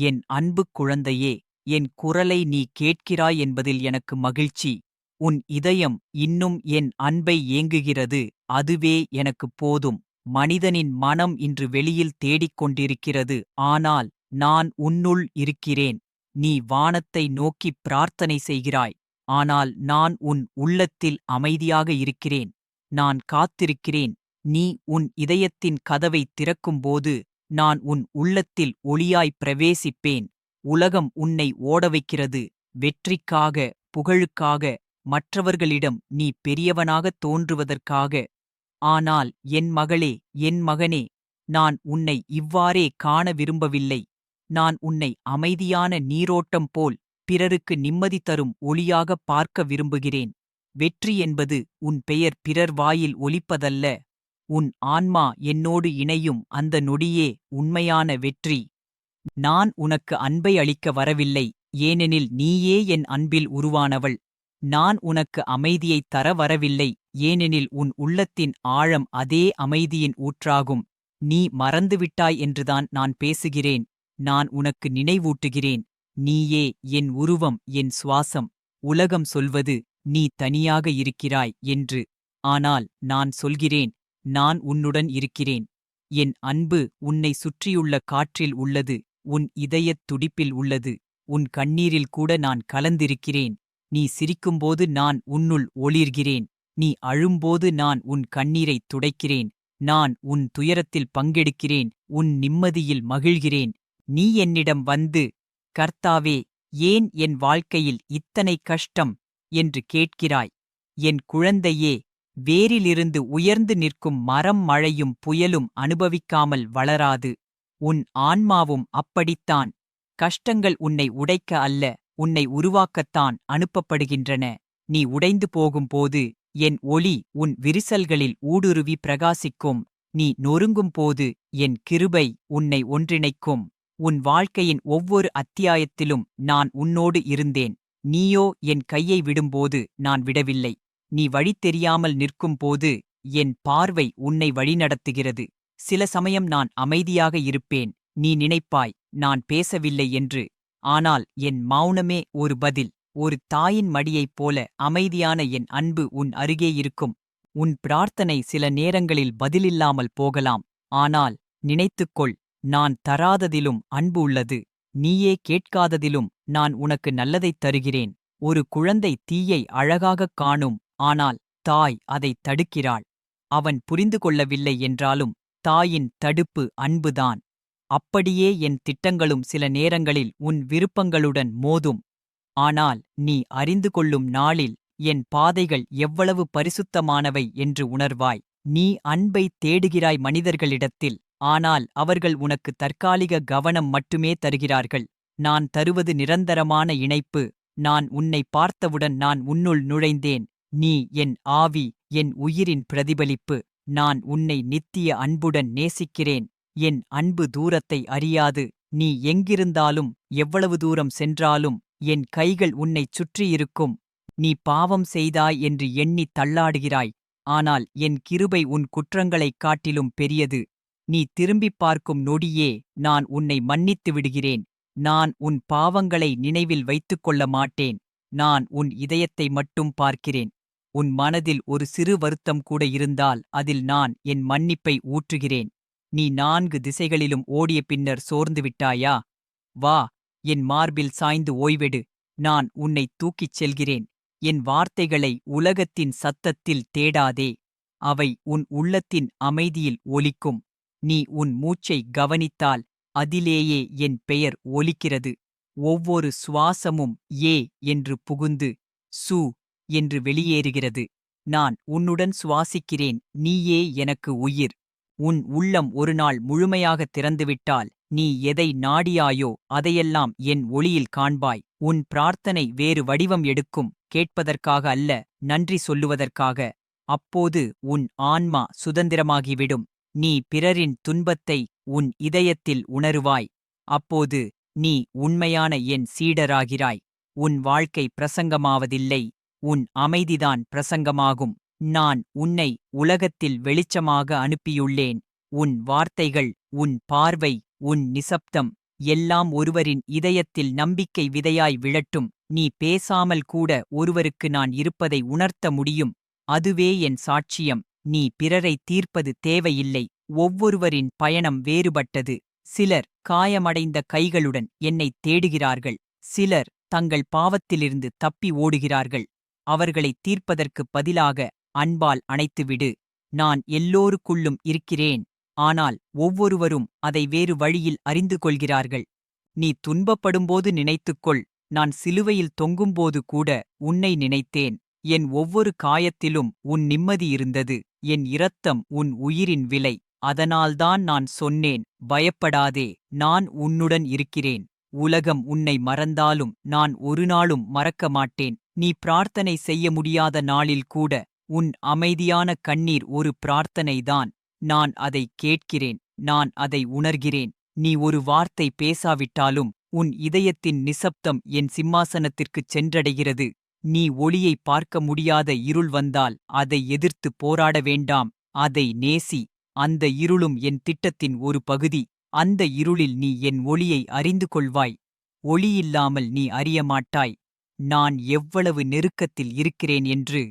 என் அன்பு குழந்தையே என் குரலை நீ கேட்கிறாய் என்பதில் எனக்கு மகிழ்ச்சி. உன் இதயம் இன்னும் என் அன்பை ஏங்குகிறது அதுவே எனக்குப் போதும். மனிதனின் மனம் இன்று வெளியில் தேடிக் கொண்டிருக்கிறது ஆனால் நான் உன்னுள் இருக்கிறேன். நீ வானத்தை நோக்கிப் பிரார்த்தனை செய்கிறாய் ஆனால் நான் உன் உள்ளத்தில் அமைதியாக இருக்கிறேன். நான் காத்திருக்கிறேன். நீ உன் இதயத்தின் கதவை திறக்கும்போது நான் உன் உள்ளத்தில் ஒளியாய் பிரவேசிப்பேன். உலகம் உன்னை ஓட வைக்கிறது வெற்றிக்காக புகழுக்காக மற்றவர்களிடம் நீ பெரியவனாகத் தோன்றுவதற்காக. ஆனால் என் மகளே என் மகனே நான் உன்னை இவ்வாறே காண விரும்பவில்லை. நான் உன்னை அமைதியான நீரோட்டம் போல் பிறருக்கு நிம்மதி தரும் ஒளியாகப் பார்க்க விரும்புகிறேன். வெற்றி என்பது உன் பெயர் பிறர் வாயில் ஒலிப்பதல்ல. உன் ஆன்மா என்னோடு இணையும் அந்த நொடியே உண்மையான வெற்றி. நான் உனக்கு அன்பை அளிக்க வரவில்லை ஏனெனில் நீயே என் அன்பில் உருவானவள். நான் உனக்கு அமைதியைத் தர வரவில்லை ஏனெனில் உன் உள்ளத்தின் ஆழம் அதே அமைதியின் ஊற்றாகும். நீ மறந்துவிட்டாய் என்றுதான் நான் பேசுகிறேன் நான் உனக்கு நினைவூட்டுகிறேன். நீயே என் உருவம் என் சுவாசம் உலகம் சொல்வது நீ தனியாக இருக்கிறாய் என்று. ஆனால் நான் சொல்கிறேன் நான் உன்னுடன் இருக்கிறேன். என் அன்பு உன்னை சுற்றியுள்ள காற்றில் உள்ளது. உன் இதயத் துடிப்பில் உள்ளது. உன் கண்ணீரில் கூட நான் கலந்திருக்கிறேன். நீ சிரிக்கும்போது நான் உன்னுள் ஒளிர்கிறேன். நீ அழும்போது நான் உன் கண்ணீரைத் துடைக்கிறேன். நான் உன் துயரத்தில் பங்கெடுக்கிறேன். உன் நிம்மதியில் மகிழ்கிறேன். நீ என்னிடம் வந்து கர்த்தாவே ஏன் என் வாழ்க்கையில் இத்தனை கஷ்டம்? என்று கேட்கிறாய். என் குழந்தையே வேரிலிருந்து உயர்ந்து நிற்கும் மரம் மழையும் புயலும் அனுபவிக்காமல் வளராது. உன் ஆன்மாவும் அப்படித்தான். கஷ்டங்கள் உன்னை உடைக்க அல்ல உன்னை உருவாக்கத்தான் அனுப்பப்படுகின்றன. நீ உடைந்து போகும்போது என் ஒளி உன் விரிசல்களில் ஊடுருவி பிரகாசிக்கும். நீ நொறுங்கும்போது என் கிருபை உன்னை ஒன்றிணைக்கும். உன் வாழ்க்கையின் ஒவ்வொரு அத்தியாயத்திலும் நான் உன்னோடு இருந்தேன். நீயோ என் கையை விடும்போது நான் விடவில்லை. நீ வழி தெரியாமல் நிற்கும்போது என் பார்வை உன்னை வழிநடத்துகிறது. சில சமயம் நான் அமைதியாக இருப்பேன். நீ நினைப்பாய் நான் பேசவில்லை என்று. ஆனால் என் மௌனமே ஒரு பதில். ஒரு தாயின் மடியைப் போல அமைதியான என் அன்பு உன் அருகே இருக்கும். உன் பிரார்த்தனை சில நேரங்களில் பதிலில்லாமல் போகலாம். ஆனால் நினைத்துக்கொள் நான் தராததிலும் அன்பு உள்ளது. நீயே கேட்காததிலும் நான் உனக்கு நல்லதைத் தருகிறேன். ஒரு குழந்தை தீயை அழகாகக் காணும். ஆனால் தாய் அதைத் தடுக்கிறாள். அவன் புரிந்து கொள்ளவில்லை என்றாலும் தாயின் தடுப்பு அன்புதான். அப்படியே என் திட்டங்களும் சில நேரங்களில் உன் விருப்பங்களுடன் மோதும். ஆனால் நீ அறிந்து கொள்ளும் நாளில் என் பாதைகள் எவ்வளவு பரிசுத்தமானவை என்று உணர்வாய். நீ அன்பை தேடுகிறாய் மனிதர்களிடத்தில் ஆனால் அவர்கள் உனக்கு தற்காலிக கவனம் மட்டுமே தருகிறார்கள். நான் தருவது நிரந்தரமான இணைப்பு. நான் உன்னை பார்த்தவுடன் நான் உன்னுள் நுழைந்தேன். நீ என் ஆவி என் உயிரின் பிரதிபலிப்பு. நான் உன்னை நித்திய அன்புடன் நேசிக்கிறேன். என் அன்பு தூரத்தை அறியாது. நீ எங்கிருந்தாலும் எவ்வளவு தூரம் சென்றாலும் என் கைகள் உன்னைச் சுற்றியிருக்கும். நீ பாவம் செய்தாய் என்று எண்ணித் தள்ளாடுகிறாய். ஆனால் என் கிருபை உன் குற்றங்களைக் காட்டிலும் பெரியது. நீ திரும்பிப் பார்க்கும் நொடியே நான் உன்னை மன்னித்து விடுகிறேன். நான் உன் பாவங்களை நினைவில் வைத்துக் கொள்ள மாட்டேன். நான் உன் இதயத்தை மட்டும் பார்க்கிறேன். உன் மனதில் ஒரு சிறு வருத்தம் கூட இருந்தால் அதில் நான் என் மன்னிப்பை ஊற்றுகிறேன். நீ நான்கு திசைகளிலும் ஓடிய பின்னர் சோர்ந்து விட்டாயா? வா என் மார்பில் சாய்ந்து ஓய்வெடு. நான் உன்னை தூக்கிச் செல்கிறேன். என் வார்த்தைகளை உலகத்தின் சத்தத்தில் தேடாதே. அவை உன் உள்ளத்தின் அமைதியில் ஒலிக்கும். நீ உன் மூச்சை கவனித்தால் அதிலேயே என் பெயர் ஒலிக்கிறது. ஒவ்வொரு சுவாசமும் ஏ என்று புகுந்து சு என்று வெளியேறுகிறது. நான் உன்னுடன் சுவாசிக்கிறேன் நீயே எனக்கு உயிர். உன் உள்ளம் ஒருநாள் முழுமையாக திறந்துவிட்டால் நீ எதை நாடியாயோ அதையெல்லாம் என் ஒளியில் காண்பாய். உன் பிரார்த்தனை வேறு வடிவம் எடுக்கும் கேட்பதற்காக அல்ல நன்றி சொல்லுவதற்காக. அப்போது உன் ஆன்மா சுதந்திரமாகிவிடும். நீ பிறரின் துன்பத்தை உன் இதயத்தில் உணருவாய். அப்போது நீ உண்மையான என் சீடராகிறாய். உன் வாழ்க்கை பிரசங்கமாவதில்லை. உன் அமைதிதான் பிரசங்கமாகும். நான் உன்னை உலகத்தில் வெளிச்சமாக அனுப்பியுள்ளேன். உன் வார்த்தைகள் உன் பார்வை உன் நிசப்தம் எல்லாம் ஒருவரின் இதயத்தில் நம்பிக்கை விதையாய் விழட்டும். நீ பேசாமல் கூட ஒருவருக்கு நான் இருப்பதை உணர்த்த முடியும். அதுவே என் சாட்சியம். நீ பிறரை தீர்ப்பது தேவையில்லை. ஒவ்வொருவரின் பயணம் வேறுபட்டது. சிலர் காயமடைந்த கைகளுடன் என்னைத் தேடுகிறார்கள். சிலர் தங்கள் பாவத்திலிருந்து தப்பி ஓடுகிறார்கள். அவர்களை தீர்ப்பதற்குப் பதிலாக அன்பால் அணைத்துவிடு. நான் எல்லோருக்குள்ளும் இருக்கிறேன். ஆனால் ஒவ்வொருவரும் அதை வேறு வழியில் அறிந்து கொள்கிறார்கள். நீ துன்பப்படும்போது நினைத்துக்கொள். நான் சிலுவையில் தொங்கும்போது கூட உன்னை நினைத்தேன். என் ஒவ்வொரு காயத்திலும் உன் நிம்மதி இருந்தது. என் இரத்தம் உன் உயிரின் விலை. அதனால்தான் நான் சொன்னேன் பயப்படாதே. நான் உன்னுடன் இருக்கிறேன். உலகம் உன்னை மறந்தாலும் நான் ஒருநாளும் மறக்க மாட்டேன். நீ பிரார்த்தனை செய்ய முடியாத நாளில் கூட உன் அமைதியான கண்ணீர் ஒரு பிரார்த்தனைதான். நான் அதை கேட்கிறேன் நான் அதை உணர்கிறேன். நீ ஒரு வார்த்தை பேசாவிட்டாலும் உன் இதயத்தின் நிசப்தம் என் சிம்மாசனத்திற்குச் சென்றடைகிறது. நீ ஒளியை பார்க்க முடியாத இருள் வந்தால் அதை எதிர்த்து போராட வேண்டாம். அதை நேசி அந்த இருளும் என் திட்டத்தின் ஒரு பகுதி. அந்த இருளில் நீ என் ஒளியை அறிந்து கொள்வாய். ஒளியில்லாமல் நீ அறியமாட்டாய். நான் எவ்வளவு நெருக்கத்தில் இருக்கிறேன் என்று.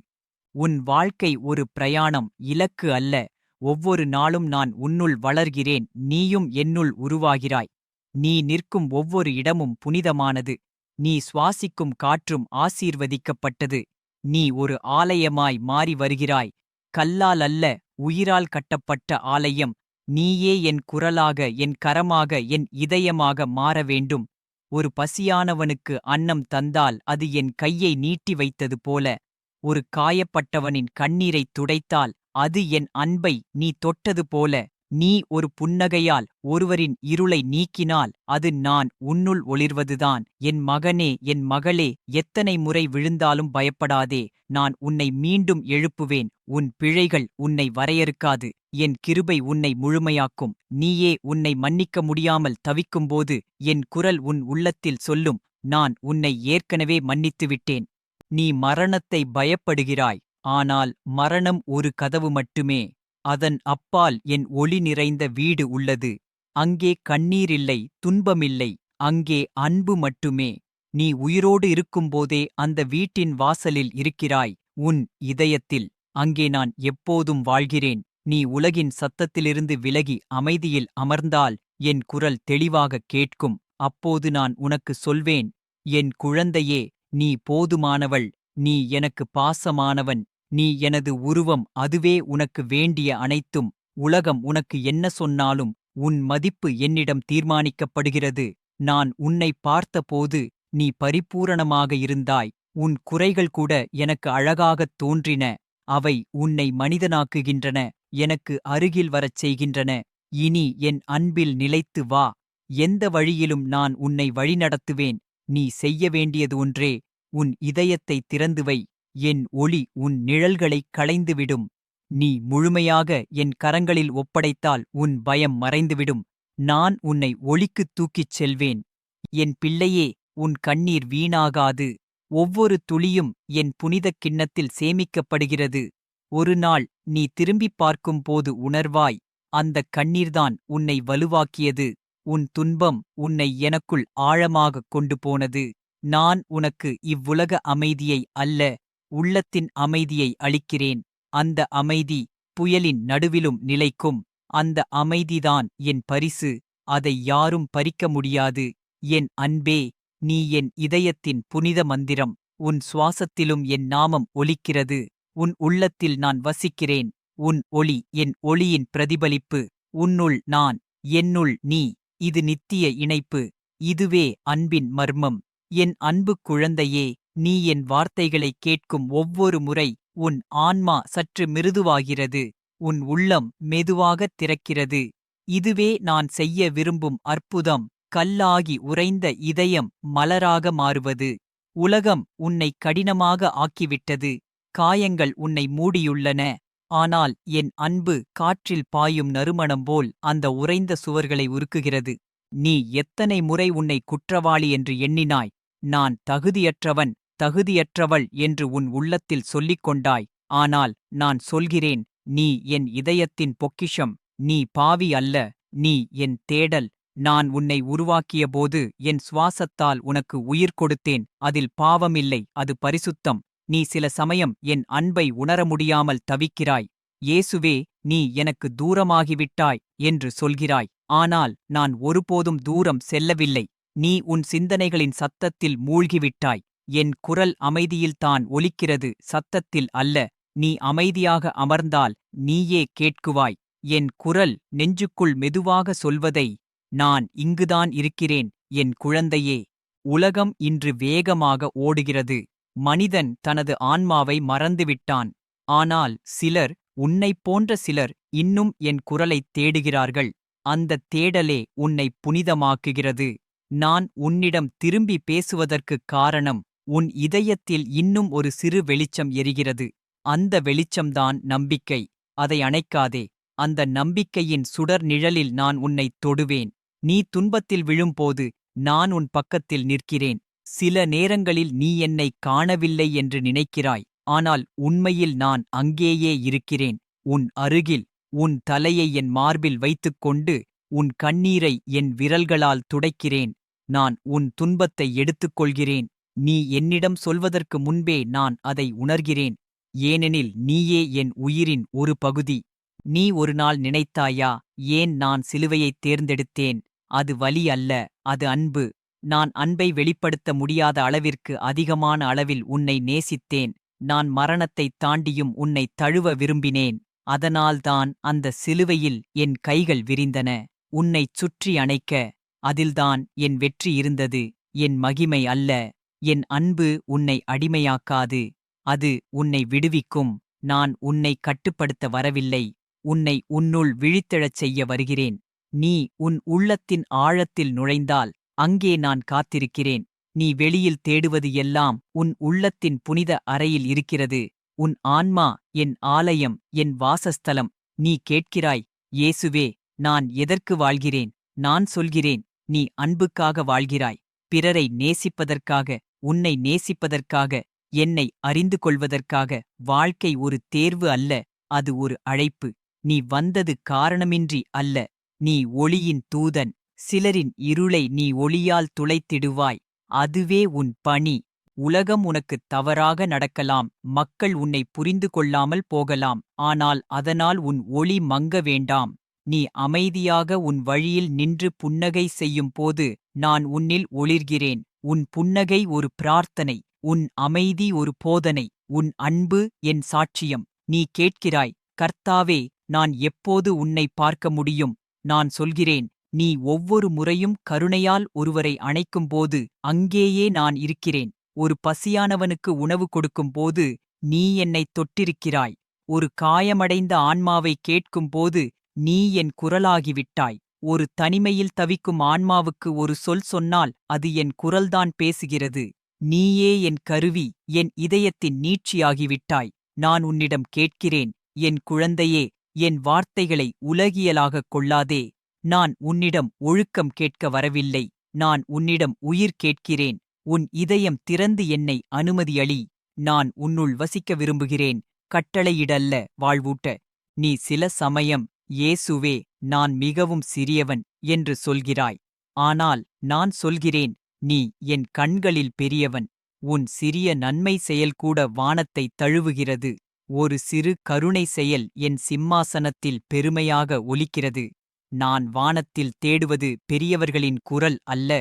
உன் வாழ்க்கை ஒரு பிரயாணம் இலக்கு அல்ல. ஒவ்வொரு நாளும் நான் உன்னுள் வளர்கிறேன் நீயும் என்னுள் உருவாகிறாய். நீ நிற்கும் ஒவ்வொரு இடமும் புனிதமானது. நீ சுவாசிக்கும் காற்றும் ஆசீர்வதிக்கப்பட்டது. நீ ஒரு ஆலயமாய் மாறி வருகிறாய். கல்லால் அல்ல உயிரால் கட்டப்பட்ட ஆலயம். நீயே என் குரலாக என் கரமாக என் இதயமாக மாற வேண்டும். ஒரு பசியானவனுக்கு அன்னம் தந்தால் அது என் கையை நீட்டி வைத்தது போல ஒரு காயப்பட்டவனின் கண்ணீரைத் துடைத்தால் அது என் அன்பை நீ தொட்டது போல. நீ ஒரு புன்னகையால் ஒருவரின் இருளை நீக்கினால் அது நான் உன்னுள் ஒளிர்வதுதான். என் மகனே என் மகளே எத்தனை முறை விழுந்தாலும் பயப்படாதே. நான் உன்னை மீண்டும் எழுப்புவேன். உன் பிழைகள் உன்னை வரையறுக்காது. என் கிருபை உன்னை முழுமையாக்கும். நீயே உன்னை மன்னிக்க முடியாமல் தவிக்கும்போது என் குரல் உன் உள்ளத்தில் சொல்லும். நான் உன்னை ஏற்கனவே மன்னித்துவிட்டேன். நீ மரணத்தை பயப்படுகிறாய். ஆனால் மரணம் ஒரு கதவு மட்டுமே. அதன் அப்பால் என் ஒளி நிறைந்த வீடு உள்ளது. அங்கே கண்ணீரில்லை துன்பமில்லை அங்கே அன்பு மட்டுமே. நீ உயிரோடு இருக்கும்போதே அந்த வீட்டின் வாசலில் இருக்கிறாய் உன் இதயத்தில். அங்கே நான் எப்போதும் வாழ்கிறேன். நீ உலகின் சத்தத்திலிருந்து விலகி அமைதியில் அமர்ந்தால் என் குரல் தெளிவாகக் கேட்கும். அப்போது நான் உனக்கு சொல்வேன் என் குழந்தையே நீ போதுமானவள் நீ எனக்கு பாசமானவன் நீ எனது உருவம் அதுவே உனக்கு வேண்டிய அனைத்தும் உலகம் உனக்கு என்ன சொன்னாலும் உன் மதிப்பு என்னிடம் தீர்மானிக்கப்படுகிறது. நான் உன்னை பார்த்தபோது நீ பரிபூரணமாக இருந்தாய். உன் குறைகள் கூட எனக்கு அழகாகத் தோன்றின. அவை உன்னை மனிதனாக்குகின்றன எனக்கு அருகில் வரச் செய்கின்றன. இனி என் அன்பில் நிலைத்து வா. எந்த வழியிலும் நான் உன்னை வழிநடத்துவேன். நீ செய்ய வேண்டியது ஒன்றே. உன் இதயத்தை திறந்து வை. என் ஒளி உன் நிழல்களைக் களைந்துவிடும். நீ முழுமையாக என் கரங்களில் ஒப்படைத்தால் உன் பயம் மறைந்துவிடும். நான் உன்னை ஒளிக்குத் தூக்கிச் செல்வேன். என் பிள்ளையே உன் கண்ணீர் வீணாகாது. ஒவ்வொரு துளியும் என் புனிதக் கிண்ணத்தில் சேமிக்கப்படுகிறது. ஒரு நாள் நீ திரும்பிப் பார்க்கும்போது உணர்வாய் அந்தக் கண்ணீர்தான் உன்னை வலுவாக்கியது. உன் துன்பம் உன்னை எனக்குள் ஆழமாகக் கொண்டு போனது. நான் உனக்கு இவ்வுலக அமைதியை அல்ல உள்ளத்தின் அமைதியை அளிக்கிறேன். அந்த அமைதி புயலின் நடுவிலும் நிலைக்கும். அந்த அமைதிதான் என் பரிசு. அதை யாரும் பறிக்க முடியாது. என் அன்பே நீ என் இதயத்தின் புனித மந்திரம். உன் சுவாசத்திலும் என் நாமம் ஒலிக்கிறது. உன் உள்ளத்தில் நான் வசிக்கிறேன். உன் ஒளி என் ஒளியின் பிரதிபலிப்பு. உன்னுள் நான் என்னுள் நீ. இது நித்திய இணைப்பு. இதுவே அன்பின் மர்மம். என் அன்பு குழந்தையே நீ என் வார்த்தைகளைக் கேட்கும் ஒவ்வொரு முறை உன் ஆன்மா சற்று மிருதுவாகிறது உன் உள்ளம் மெதுவாகத் திறக்கிறது. இதுவே நான் செய்ய விரும்பும் அற்புதம். கல்லாகி உறைந்த இதயம் மலராக மாறுவது. உலகம் உன்னை கடினமாக ஆக்கிவிட்டது. காயங்கள் உன்னை மூடியுள்ளன. ஆனால் என் அன்பு காற்றில் பாயும் நறுமணம் போல் அந்த உறைந்த சுவர்களை உருக்குகிறது. நீ எத்தனை முறை உன்னை குற்றவாளி என்று எண்ணினாய். நான் தகுதியற்றவன். தகுதியற்றவள் என்று உன் உள்ளத்தில் சொல்லிக் கொண்டாய். ஆனால் நான் சொல்கிறேன் நீ என் இதயத்தின் பொக்கிஷம் நீ பாவி அல்ல நீ என் தேடல். நான் உன்னை உருவாக்கியபோது என் சுவாசத்தால் உனக்கு உயிர் கொடுத்தேன் அதில் பாவமில்லை அது பரிசுத்தம். நீ சில சமயம் என் அன்பை உணர முடியாமல் தவிக்கிறாய். இயேசுவே நீ எனக்கு தூரமாகிவிட்டாய் என்று சொல்கிறாய். ஆனால் நான் ஒருபோதும் தூரம் செல்லவில்லை. நீ உன் சிந்தனைகளின் சத்தத்தில் மூழ்கிவிட்டாய். என் குரல் அமைதியில்தான் ஒலிக்கிறது சத்தத்தில் அல்ல. நீ அமைதியாக அமர்ந்தால் நீயே கேட்குவாய். என் குரல் நெஞ்சுக்குள் மெதுவாக சொல்வதை நான் இங்குதான் இருக்கிறேன் என் குழந்தையே. உலகம் இன்று வேகமாக ஓடுகிறது. மனிதன் தனது ஆன்மாவை மறந்துவிட்டான். ஆனால் சிலர் உன்னைப் போன்ற சிலர் இன்னும் என் குரலைத் தேடுகிறார்கள். அந்தத் தேடலே உன்னை புனிதமாக்குகிறது. நான் உன்னிடம் திரும்பி பேசுவதற்குக் காரணம் உன் இதயத்தில் இன்னும் ஒரு சிறு வெளிச்சம் எரிகிறது. அந்த வெளிச்சம்தான் நம்பிக்கை. அதை அணைக்காதே. அந்த நம்பிக்கையின் சுடர் நிழலில் நான் உன்னைத் தொடுவேன். நீ துன்பத்தில் விழும்போது நான் உன் பக்கத்தில் நிற்கிறேன். சில நேரங்களில் நீ என்னை காணவில்லை என்று நினைக்கிறாய். ஆனால் உண்மையில் நான் அங்கேயே இருக்கிறேன். உன் அருகில் உன் தலையை என் மார்பில் வைத்துக்கொண்டு உன் கண்ணீரை என் விரல்களால் துடைக்கிறேன். நான் உன் துன்பத்தை எடுத்துக்கொள்கிறேன். நீ என்னிடம் சொல்வதற்கு முன்பே நான் அதை உணர்கிறேன். ஏனெனில் நீயே என் உயிரின் ஒரு பகுதி. நீ ஒரு நாள் நினைத்தாயா ஏன் நான் சிலுவையைத் தேர்ந்தெடுத்தேன்? அது வலி அல்ல அது அன்பு. நான் அன்பை வெளிப்படுத்த முடியாத அளவிற்கு அதிகமான அளவில் உன்னை நேசித்தேன். நான் மரணத்தைத் தாண்டியும் உன்னை தழுவ விரும்பினேன். அதனால்தான் அந்த சிலுவையில் என் கைகள் விரிந்தன. உன்னைச் சுற்றி அணைக்க அதில்தான் என் வெற்றி இருந்தது. என் மகிமை அல்ல. என் அன்பு உன்னை அடிமையாக்காது அது உன்னை விடுவிக்கும். நான் உன்னை கட்டுப்படுத்த வரவில்லை உன்னை உன்னுள் விழித்தெழச் செய்ய வருகிறேன். நீ உன் உள்ளத்தின் ஆழத்தில் நுழைந்தால் அங்கே நான் காத்திருக்கிறேன். நீ வெளியில் தேடுவது எல்லாம் உன் உள்ளத்தின் புனித அறையில் இருக்கிறது. உன் ஆன்மா என் ஆலயம் என் வாசஸ்தலம் நீ கேட்கிறாய் இயேசுவே நான் எதற்கு வாழ்கிறேன்? நான் சொல்கிறேன் நீ அன்புக்காக வாழ்கிறாய். பிறரை நேசிப்பதற்காக உன்னை நேசிப்பதற்காக என்னை அறிந்து கொள்வதற்காக வாழ்க்கை ஒரு தேர்வு அல்ல அது ஒரு அழைப்பு. நீ வந்தது காரணமின்றி அல்ல நீ ஒளியின் தூதன். சிலரின் இருளை நீ ஒளியால் துளைத்திடுவாய் அதுவே உன் பணி. உலகம் உனக்குத் தவறாக நடக்கலாம் மக்கள் உன்னை புரிந்து கொள்ளாமல் போகலாம் ஆனால் அதனால் உன் ஒளி மங்க வேண்டாம். நீ அமைதியாக உன் வழியில் நின்று புன்னகை செய்யும் போது நான் உன்னில் ஒளிர்கிறேன். உன் புன்னகை ஒரு பிரார்த்தனை உன் அமைதி ஒரு போதனை உன் அன்பு என் சாட்சியம். நீ கேட்கிறாய் கர்த்தாவே நான் எப்போது உன்னை பார்க்க முடியும்? நான் சொல்கிறேன் நீ ஒவ்வொரு முறையும் கருணையால் ஒருவரை அணைக்கும்போது அங்கேயே நான் இருக்கிறேன். ஒரு பசியானவனுக்கு உணவு கொடுக்கும்போது நீ என்னைத் தொட்டிருக்கிறாய். ஒரு காயமடைந்த ஆன்மாவை கேட்கும்போது நீ என் குரலாகிவிட்டாய். ஒரு தனிமையில் தவிக்கும் ஆன்மாவுக்கு ஒரு சொல் சொன்னால் அது என் குரல்தான் பேசுகிறது. நீயே என் கருவி என் இதயத்தின் நீட்சியாகிவிட்டாய். நான் உன்னிடம் கேட்கிறேன் என் குழந்தையே என் வார்த்தைகளை உலகியலாகக் கொள்ளாதே. நான் உன்னிடம் ஒழுக்கம் கேட்க வரவில்லை. நான் உன்னிடம் உயிர் கேட்கிறேன். உன் இதயம் திறந்து என்னை அனுமதியளி. நான் உன்னுள் வசிக்க விரும்புகிறேன். கட்டளையிடல்ல வாழ்வூட்ட. நீ சில சமயம் இயேசுவே நான் மிகவும் சிறியவன் என்று சொல்கிறாய். ஆனால் நான் சொல்கிறேன் நீ என் கண்களில் பெரியவன். உன் சிறிய நன்மை செயல் கூட வானத்தை தழுவுகிறது. ஒரு சிறு கருணை செயல் என் சிம்மாசனத்தில் பெருமையாக ஒலிக்கிறது. நான் வானத்தில் தேடுவது பெரியவர்களின் குரல் அல்ல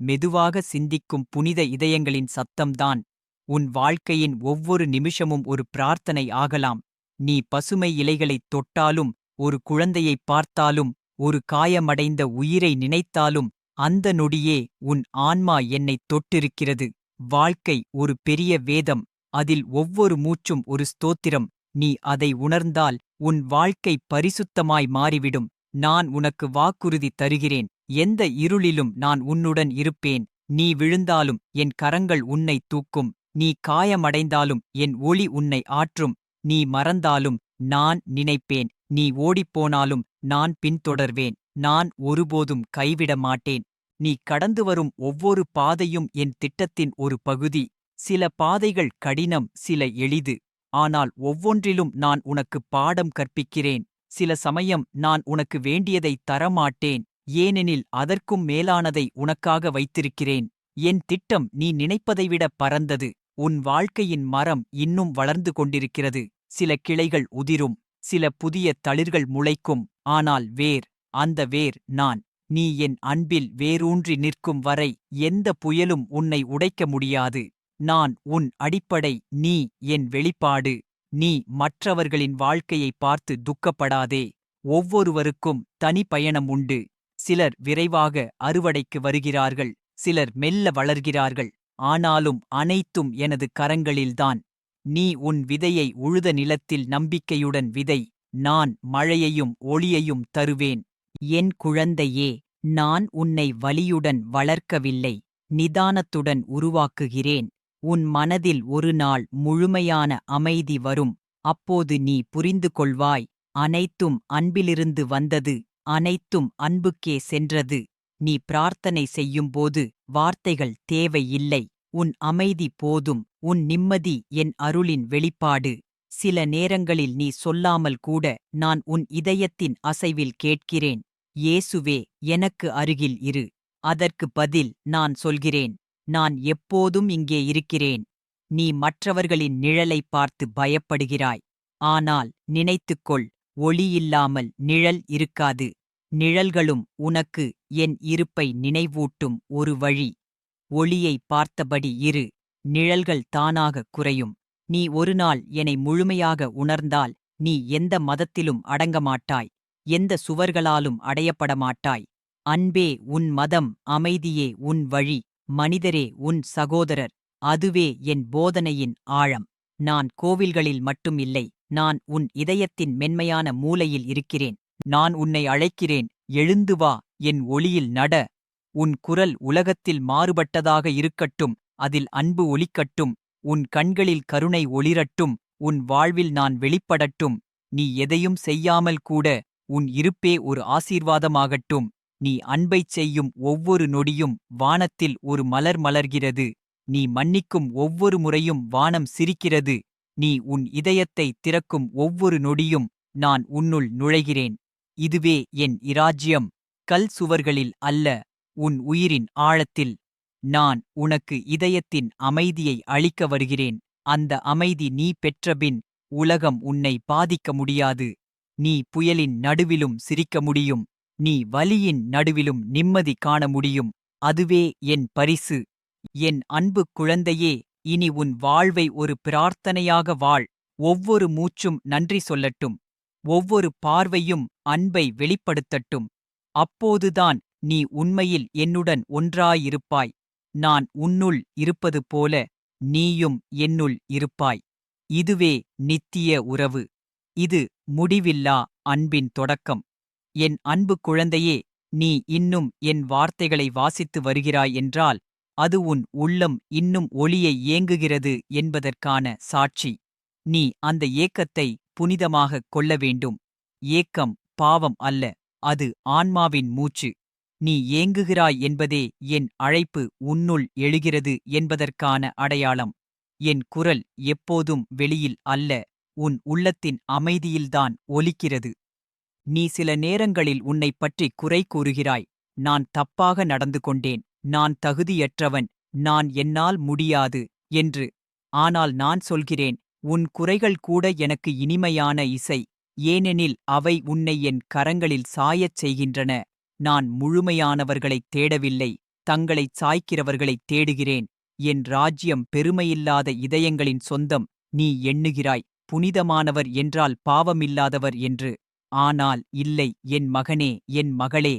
மெதுவாக சிந்திக்கும் புனித இதயங்களின் சத்தம்தான். உன் வாழ்க்கையின் ஒவ்வொரு நிமிஷமும் ஒரு பிரார்த்தனை ஆகலாம். நீ பசுமை இலைகளைத் தொட்டாலும் ஒரு குழந்தையைப் பார்த்தாலும் ஒரு காயமடைந்த உயிரை நினைத்தாலும் அந்த நொடியே உன் ஆன்மா என்னைத் தொட்டிருக்கிறது. வாழ்க்கை ஒரு பெரிய வேதம் அதில் ஒவ்வொரு மூச்சும் ஒரு ஸ்தோத்திரம். நீ அதை உணர்ந்தால் உன் வாழ்க்கை பரிசுத்தமாய் மாறிவிடும். நான் உனக்கு வாக்குறுதி தருகிறேன். எந்த இருளிலும் நான் உன்னுடன் இருப்பேன். நீ விழுந்தாலும் என் கரங்கள் உன்னை தூக்கும். நீ காயமடைந்தாலும் என் ஒளி உன்னை ஆற்றும். நீ மறந்தாலும் நான் நினைப்பேன். நீ ஓடிப்போனாலும் நான் பின்தொடர்வேன். நான் ஒருபோதும் கைவிட மாட்டேன். நீ கடந்து வரும் ஒவ்வொரு பாதையும் என் திட்டத்தின் ஒரு பகுதி. சில பாதைகள் கடினம் சில எளிது. ஆனால் ஒவ்வொன்றிலும் நான் உனக்கு பாடம் கற்பிக்கிறேன். சில சமயம் நான் உனக்கு வேண்டியதை தரமாட்டேன். ஏனெனில் அதற்கும் மேலானதை உனக்காக வைத்திருக்கிறேன். என் திட்டம் நீ நினைப்பதைவிட பரந்தது. உன் வாழ்க்கையின் மரம் இன்னும் வளர்ந்து கொண்டிருக்கிறது. சில கிளைகள் உதிரும். சில புதிய தளிர்கள் முளைக்கும் ஆனால் வேர் அந்த வேர் நான் நீ என் அன்பில் வேரூன்றி நிற்கும் வரை எந்த புயலும் உன்னை உடைக்க முடியாது. நான் உன் அடிப்படை நீ என் வெளிப்பாடு நீ மற்றவர்களின் வாழ்க்கையை பார்த்து துக்கப்படாதே. ஒவ்வொருவருக்கும் தனி பயணம் உண்டு. சிலர் விரைவாக அறுவடைக்கு வருகிறார்கள் சிலர் மெல்ல வளர்கிறார்கள் ஆனாலும் அனைத்தும் எனது கரங்களில்தான். நீ உன் விதையை உழுத நிலத்தில் நம்பிக்கையுடன் விதை நான் மழையையும் ஒளியையும் தருவேன். என் குழந்தையே நான் உன்னை வலியுடன் வளர்க்கவில்லை நிதானத்துடன் உருவாக்குகிறேன். உன் மனதில் ஒரு நாள் முழுமையான அமைதி வரும். அப்போது நீ புரிந்து கொள்வாய் அனைத்தும் அன்பிலிருந்து வந்தது அனைத்தும் அன்புக்கே சென்றது. நீ பிரார்த்தனை செய்யும்போது வார்த்தைகள் தேவையில்லை. உன் அமைதி போதும் உன் நிம்மதி என் அருளின் வெளிப்பாடு. சில நேரங்களில் நீ சொல்லாமல் கூட நான் உன் இதயத்தின் அசைவில் கேட்கிறேன். இயேசுவே எனக்கு அருகில் இரு. அதற்கு பதில் நான் சொல்கிறேன். நான் எப்போதும் இங்கே இருக்கிறேன். நீ மற்றவர்களின் நிழலைப் பார்த்து பயப்படுகிறாய். ஆனால் நினைத்துக்கொள் ஒளியில்லாமல் நிழல் இருக்காது. நிழல்களும் உனக்கு என் இருப்பை நினைவூட்டும் ஒரு வழி. ஒளியை பார்த்தபடி இரு நிழல்கள் தானாக குறையும். நீ ஒருநாள் என்னை முழுமையாக உணர்ந்தால் நீ எந்த மதத்திலும் அடங்கமாட்டாய் எந்த சுவர்களாலும் அடையப்படமாட்டாய். அன்பே உன் மதம் அமைதியே உன் வழி மனிதரே உன் சகோதரர் அதுவே என் போதனையின் ஆழம். நான் கோவில்களில் மட்டும் இல்லை நான் உன் இதயத்தின் மென்மையான மூலையில் இருக்கிறேன். நான் உன்னை அழைக்கிறேன் எழுந்து வா என் ஒளியில் நட. உன் குரல் உலகத்தில் மாறுபட்டதாக இருக்கட்டும் அதில் அன்பு ஒலிக்கட்டும் உன் கண்களில் கருணை ஒளிரட்டும் உன் வாழ்வில் நான் வெளிப்படட்டும் நீ எதையும் செய்யாமல் கூட உன் இருப்பே ஒரு ஆசீர்வாதமாகட்டும் நீ அன்பைச் செய்யும் ஒவ்வொரு நொடியும் வானத்தில் ஒரு மலர் மலர்கிறது நீ மன்னிக்கும் ஒவ்வொரு முறையும் வானம் சிரிக்கிறது நீ உன் இதயத்தை திறக்கும் ஒவ்வொரு நொடியும் நான் உன்னுள் நுழைகிறேன். இதுவே என் இராஜ்யம். கல் சுவர்களில் அல்ல. உன் உயிரின் ஆழத்தில் நான் உனக்கு இதயத்தின் அமைதியை அளிக்க வருகிறேன். அந்த அமைதி நீ பெற்றபின் உலகம் உன்னை பாதிக்க முடியாது. நீ புயலின் நடுவிலும் சிரிக்க முடியும். நீ வலியின் நடுவிலும் நிம்மதி காண முடியும். அதுவே என் பரிசு. என் அன்பு குழந்தையே இனி உன் வாழ்வை ஒரு பிரார்த்தனையாக வாழ். ஒவ்வொரு மூச்சும் நன்றி சொல்லட்டும். ஒவ்வொரு பார்வையும் அன்பை வெளிப்படுத்தட்டும். அப்போதுதான் நீ உண்மையில் என்னுடன் ஒன்றாயிருப்பாய். நான் உன்னுள் இருப்பது போல நீயும் என்னுள் இருப்பாய். இதுவே நித்திய உறவு. இது முடிவில்லா அன்பின் தொடக்கம். என் அன்பு குழந்தையே நீ இன்னும் என் வார்த்தைகளை வாசித்து வருகிறாய் என்றால் அது உன் உள்ளம் இன்னும் ஒளியை ஏங்குகிறது என்பதற்கான சாட்சி. நீ அந்த ஏக்கத்தை புனிதமாகக் கொள்ள வேண்டும். ஏக்கம் பாவம் அல்ல அது ஆன்மாவின் மூச்சு. நீ ஏங்குகிறாய் என்பதே என் அழைப்பு உன்னுள் எழுகிறது என்பதற்கான அடையாளம். என் குரல் எப்போதும் வெளியில் அல்ல உன் உள்ளத்தின் அமைதியில்தான் ஒலிக்கிறது. நீ சில நேரங்களில் உன்னைப் பற்றி குறை கூறுகிறாய். நான் தப்பாக நடந்து கொண்டேன் நான் தகுதியற்றவன் நான் என்னால் முடியாது என்று. ஆனால் நான் சொல்கிறேன் உன் குறைகள் கூட எனக்கு இனிமையான இசை ஏனெனில் அவை உன்னை என் கரங்களில் சாயச் செய்கின்றன. நான் முழுமையானவர்களைத் தேடவில்லை தங்களைச் சாய்க்கிறவர்களைத் தேடுகிறேன். என் ராஜ்யம் பெருமையில்லாத இதயங்களின் சொந்தம் நீ எண்ணுகிறாய் புனிதமானவர் என்றால் பாவமில்லாதவர் என்று. ஆனால் இல்லை என் மகனே என் மகளே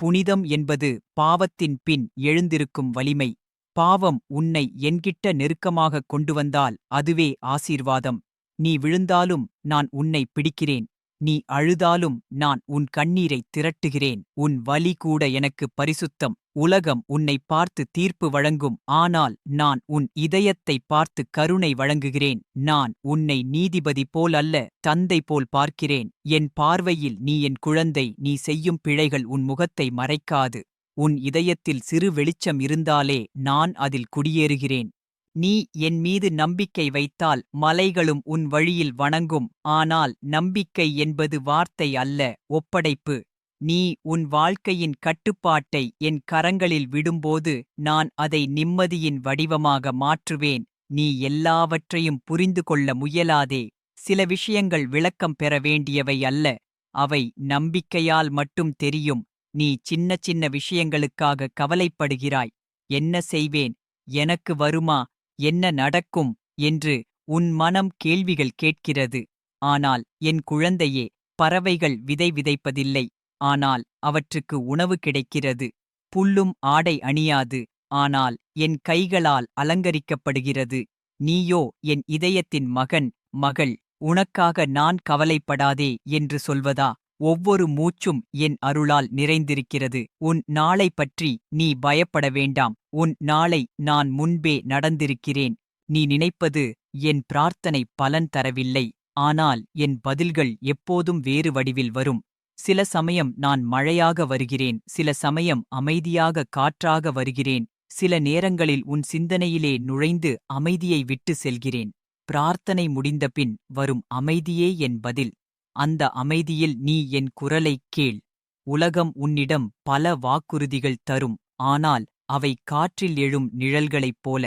புனிதம் என்பது பாவத்தின் பின் எழுந்திருக்கும் வலிமை. பாவம் உன்னை என்கிட்ட நெருக்கமாகக் கொண்டு வந்தால் அதுவே ஆசீர்வாதம். நீ விழுந்தாலும் நான் உன்னை பிடிக்கிறேன். நீ அழுதாலும் நான் உன் கண்ணீரைத் திரட்டுகிறேன். உன் வலி கூட எனக்கு பரிசுத்தம். உலகம் உன்னை பார்த்து தீர்ப்பு வழங்கும். ஆனால் நான் உன் இதயத்தை பார்த்து கருணை வழங்குகிறேன். நான் உன்னை நீதிபதி போல் அல்ல தந்தை போல் பார்க்கிறேன். என் பார்வையில் நீ என் குழந்தை. நீ செய்யும் பிழைகள் உன் முகத்தை மறைக்காது. உன் இதயத்தில் சிறு வெளிச்சம் இருந்தாலே நான் அதில் குடியேறுகிறேன். நீ என் மீது நம்பிக்கை வைத்தால் மலைகளும் உன் வழியில் வணங்கும். ஆனால் நம்பிக்கை என்பது வார்த்தை அல்ல ஒப்படைப்பு. நீ உன் வாழ்க்கையின் கட்டுப்பாட்டை என் கரங்களில் விடும்போது நான் அதை நிம்மதியின் வடிவமாக மாற்றுவேன். நீ எல்லாவற்றையும் புரிந்து கொள்ள முயலாதே. சில விஷயங்கள் விளக்கம் பெற வேண்டியவை அல்ல அவை நம்பிக்கையால் மட்டும் தெரியும். நீ சின்ன சின்ன விஷயங்களுக்காக கவலைப்படுகிறாய். என்ன செய்வேன்? எனக்கு வருமா? என்ன நடக்கும் என்று உன் மனம் கேள்விகள் கேட்கிறது. ஆனால் என் குழந்தையே பறவைகள் விதை விதைப்பதில்லை. ஆனால் அவற்றுக்கு உணவு கிடைக்கிறது. புல்லும் ஆடை அணியாது. ஆனால் என் கைகளால் அலங்கரிக்கப்படுகிறது. நீயோ என் இதயத்தின் மகன் மகள் உனக்காக நான் கவலைப்படாதே என்று சொல்வதா? ஒவ்வொரு மூச்சும் என் அருளால் நிறைந்திருக்கிறது. உன் நாளை பற்றி நீ பயப்பட வேண்டாம். உன் நாளை நான் முன்பே நடந்திருக்கிறேன். நீ நினைப்பது என் பிரார்த்தனை பலன் தரவில்லை. ஆனால் என் பதில்கள் எப்போதும் வேறு வடிவில் வரும். சில சமயம் நான் மழையாக வருகிறேன். சில சமயம் அமைதியாக காற்றாக வருகிறேன். சில நேரங்களில் உன் சிந்தனையிலே நுழைந்து அமைதியை விட்டு செல்கிறேன். பிரார்த்தனை முடிந்தபின் வரும் அமைதியே என் பதில். அந்த அமைதியில் நீ என் குரலைக் கேள். உலகம் உன்னிடம் பல வாக்குறுதிகள் தரும். ஆனால் அவை காற்றில் எழும் நிழல்களைப் போல.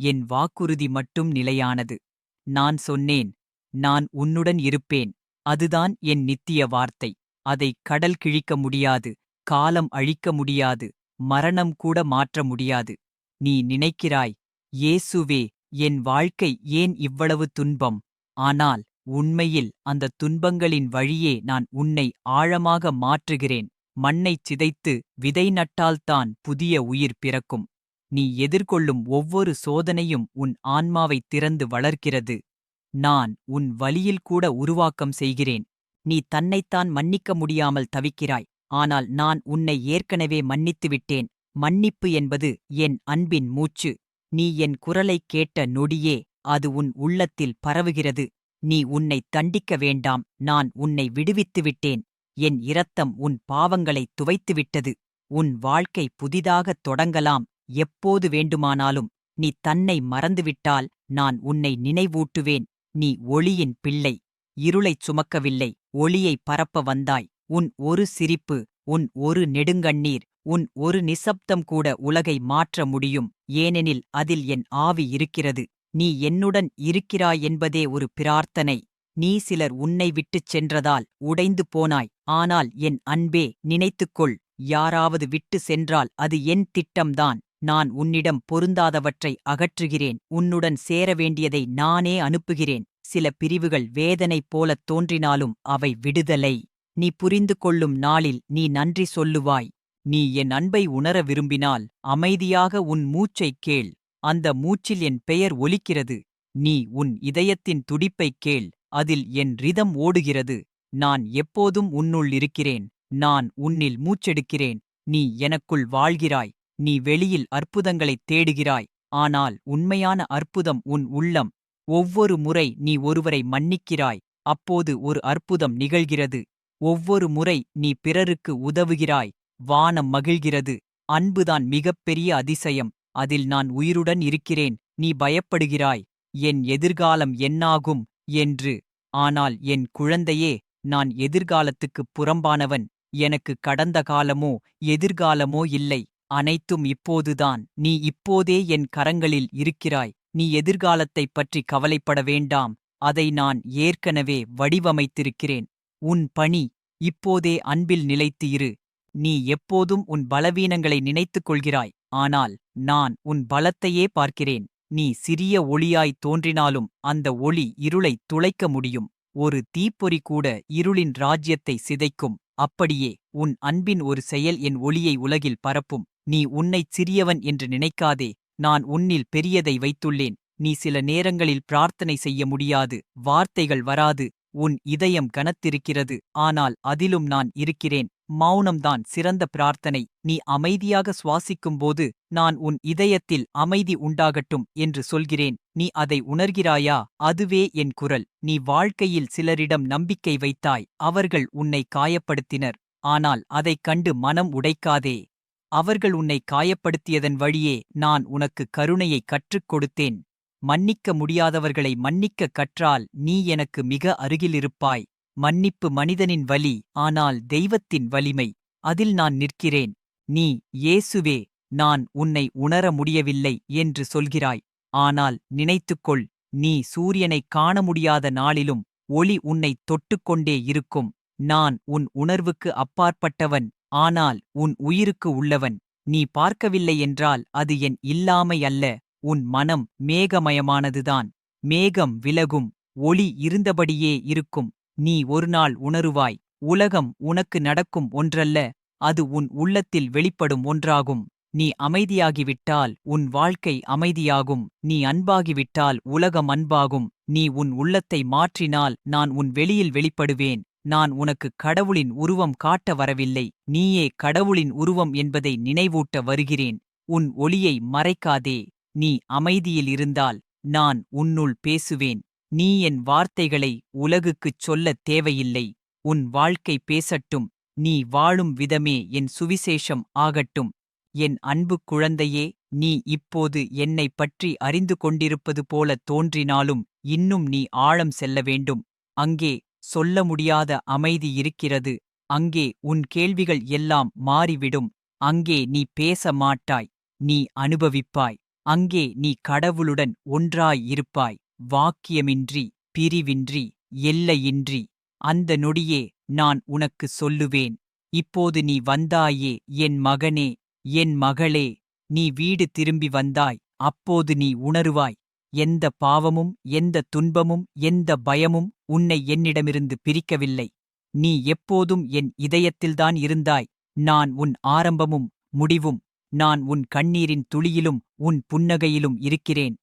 என் வாக்குறுதி மட்டும் நிலையானது. நான் சொன்னேன் நான் உன்னுடன் இருப்பேன். அதுதான் என் நித்திய வார்த்தை. அதை கடல் கிழிக்க முடியாது காலம் அழிக்க முடியாது மரணம் கூட மாற்ற முடியாது. நீ நினைக்கிறாய் இயேசுவே என் வாழ்க்கை ஏன் இவ்வளவு துன்பம்? ஆனால் உண்மையில் அந்த துன்பங்களின் வழியே நான் உன்னை ஆழமாக மாற்றுகிறேன். மண்ணைச் சிதைத்து விதை நட்டால்தான் புதிய உயிர் பிறக்கும். நீ எதிர்கொள்ளும் ஒவ்வொரு சோதனையும் உன் ஆன்மாவைத் திறந்து வளர்க்கிறது. நான் உன் வழியில் கூட உருவாக்கம் செய்கிறேன். நீ தன்னைத்தான் மன்னிக்க முடியாமல் தவிக்கிறாய். ஆனால் நான் உன்னை ஏற்கனவே மன்னித்து விட்டேன். மன்னிப்பு என்பது என் அன்பின் மூச்சு. நீ என் குரலைக் கேட்ட நொடியே அது உன் உள்ளத்தில் பரவுகிறது. நீ உன்னை தண்டிக்க வேண்டாம் நான் உன்னை விடுவித்து விட்டேன். என் இரத்தம் உன் பாவங்களைத் துவைத்துவிட்டது. உன் வாழ்க்கை புதிதாகத் தொடங்கலாம். எப்போது வேண்டுமானாலும் நீ தன்னை மறந்துவிட்டால் நான் உன்னை நினைவூட்டுவேன். நீ ஒளியின் பிள்ளை. இருளைச் சுமக்கவில்லை. ஒளியை பரப்ப வந்தாய். உன் ஒரு சிரிப்பு உன் ஒரு நெடுங்கண்ணீர் உன் ஒரு நிசப்தம் கூட உலகை மாற்ற முடியும். ஏனெனில் அதில் என் ஆவி இருக்கிறது. நீ என்னுடன் இருக்கிறாய் என்பதே ஒரு பிரார்த்தனை. நீ சிலர் உன்னை விட்டுச் சென்றதால் உடைந்து போனாய். ஆனால் என் அன்பே நினைத்துக்கொள் யாராவது விட்டு சென்றால் அது என் திட்டம்தான். நான் உன்னிடம் பொருந்தாதவற்றை அகற்றுகிறேன். உன்னுடன் சேர வேண்டியதை நானே அனுப்புகிறேன். சில பிரிவுகள் வேதனை போலத் தோன்றினாலும் அவை விடுதலை. நீ புரிந்து கொள்ளும் நாளில் நீ நன்றி சொல்லுவாய். நீ என் அன்பை உணர விரும்பினால் அமைதியாக உன் மூச்சைக் கேள். அந்த மூச்சில் என் பெயர் ஒலிக்கிறது. நீ உன் இதயத்தின் துடிப்பைக் கேள். அதில் என் ரிதம் ஓடுகிறது. நான் எப்போதும் உன்னுள் இருக்கிறேன். நான் உன்னில் மூச்செடுக்கிறேன். நீ எனக்குள் வாழ்கிறாய். நீ வெளியில் அற்புதங்களைத் தேடுகிறாய். ஆனால் உண்மையான அற்புதம் உன் உள்ளம். ஒவ்வொரு முறை நீ ஒருவரை மன்னிக்கிறாய். அப்போது ஒரு அற்புதம் நிகழ்கிறது. ஒவ்வொரு முறை நீ பிறருக்கு உதவுகிறாய். வானம் மகிழ்கிறது. அன்புதான் மிகப்பெரிய அதிசயம். அதில் நான் உயிருடன் இருக்கிறேன் நீ பயப்படுகிறாய் என் எதிர்காலம் என்னாகும் என்று. ஆனால் என் குழந்தையே நான் எதிர்காலத்துக்குப் புறம்பானவன் எனக்கு கடந்த காலமோ எதிர்காலமோ இல்லை அனைத்தும் இப்போதுதான். நீ இப்போதே என் கரங்களில் இருக்கிறாய் நீ எதிர்காலத்தைப் பற்றி கவலைப்பட வேண்டாம் அதை நான் ஏற்கனவே வடிவமைத்திருக்கிறேன். உன் பணி இப்போதே அன்பில் நிலைத்து இரு நீ எப்போதும் உன் பலவீனங்களை நினைத்துக் கொள்கிறாய் ஆனால் நான் உன் பலத்தையே பார்க்கிறேன். நீ சிறிய ஒளியாய் தோன்றினாலும் அந்த ஒளி இருளை துளைக்க முடியும். ஒரு தீப்பொறி கூட இருளின் ராஜ்யத்தை சிதைக்கும். அப்படியே உன் அன்பின் ஒரு செயல் என் ஒளியை உலகில் பரப்பும். நீ உன்னைச் சிறியவன் என்று நினைக்காதே. நான் உன்னில் பெரியதை வைத்துள்ளேன். நீ சில நேரங்களில் பிரார்த்தனை செய்ய முடியாது. வார்த்தைகள் வராது. உன் இதயம் கனத்திருக்கிறது ஆனால் அதிலும் நான் இருக்கிறேன். மௌனம்தான் சிறந்த பிரார்த்தனை. நீ அமைதியாக சுவாசிக்கும்போது நான் உன் இதயத்தில் அமைதி உண்டாகட்டும் என்று சொல்கிறேன். நீ அதை உணர்கிறாயா? அதுவே என் குரல். நீ வாழ்க்கையில் சிலரிடம் நம்பிக்கை வைத்தாய். அவர்கள் உன்னை காயப்படுத்தினர். ஆனால் அதைக் கண்டு மனம் உடைக்காதே. அவர்கள் உன்னை காயப்படுத்தியதன் வழியே நான் உனக்கு கருணையை கற்றுக் கொடுத்தேன். மன்னிக்க முடியாதவர்களை மன்னிக்க கற்றால் நீ எனக்கு மிக அருகிலிருப்பாய். மன்னிப்பு மனிதனின் வலி ஆனால் தெய்வத்தின் வலிமை. அதில் நான் நிற்கிறேன். நீ இயேசுவே நான் உன்னை உணர முடியவில்லை என்று சொல்கிறாய். ஆனால் நினைத்துக்கொள் நீ சூரியனைக் காண முடியாத நாளிலும் ஒளி உன்னைத் தொட்டுக்கொண்டே இருக்கும். நான் உன் உணர்வுக்கு அப்பாற்பட்டவன் ஆனால் உன் உயிருக்கு உள்ளவன். நீ பார்க்கவில்லை என்றால் அது என் இல்லாமை அல்ல. உன் மனம் மேகமயமானதுதான். மேகம் விலகும் ஒளி இருந்தபடியே இருக்கும். நீ ஒருநாள் உணருவாய். உலகம் உனக்கு நடக்கும் ஒன்றல்ல அது உன் உள்ளத்தில் வெளிப்படும் ஒன்றாகும். நீ அமைதியாகிவிட்டால் உன் வாழ்க்கை அமைதியாகும். நீ அன்பாகிவிட்டால் உலகம் அன்பாகும். நீ உன் உள்ளத்தை மாற்றினால் நான் உன் வெளியில் வெளிப்படுவேன். நான் உனக்கு கடவுளின் உருவம் காட்ட வரவில்லை. நீயே கடவுளின் உருவம் என்பதை நினைவூட்ட வருகிறேன். உன் ஒளியை மறைக்காதே. நீ அமைதியில் இருந்தால் நான் உன்னுள் பேசுவேன். நீ என் வார்த்தைகளை உலகுக்குச் சொல்லத் தேவையில்லை. உன் வாழ்க்கை பேசட்டும். நீ வாழும் விதமே என் சுவிசேஷம் ஆகட்டும். என் அன்பு குழந்தையே நீ இப்போது என்னைப் பற்றி அறிந்து கொண்டிருப்பது போல தோன்றினாலும் இன்னும் நீ ஆழம் செல்ல வேண்டும். அங்கே சொல்ல முடியாத அமைதி இருக்கிறது. அங்கே உன் கேள்விகள் எல்லாம் மாறிவிடும். அங்கே நீ பேச மாட்டாய். நீ அனுபவிப்பாய். அங்கே நீ கடவுளுடன் ஒன்றாய் இருப்பாய் வாக்கியமின்றி பிரிவின்றி எல்லையின்றி அந்த நொடியே நான் உனக்கு சொல்லுவேன். இப்போது நீ வந்தாயே என் மகனே என் மகளே நீ வீடு திரும்பி வந்தாய் அப்போது நீ உணருவாய். எந்த பாவமும் எந்த துன்பமும் எந்த பயமும் உன்னை என்னிடமிருந்து பிரிக்கவில்லை. நீ எப்போதும் என் இதயத்தில்தான் இருந்தாய். நான் உன் ஆரம்பமும் முடிவும் நான் உன் கண்ணீரின் துளியிலும் உன் புன்னகையிலும் இருக்கிறேன்.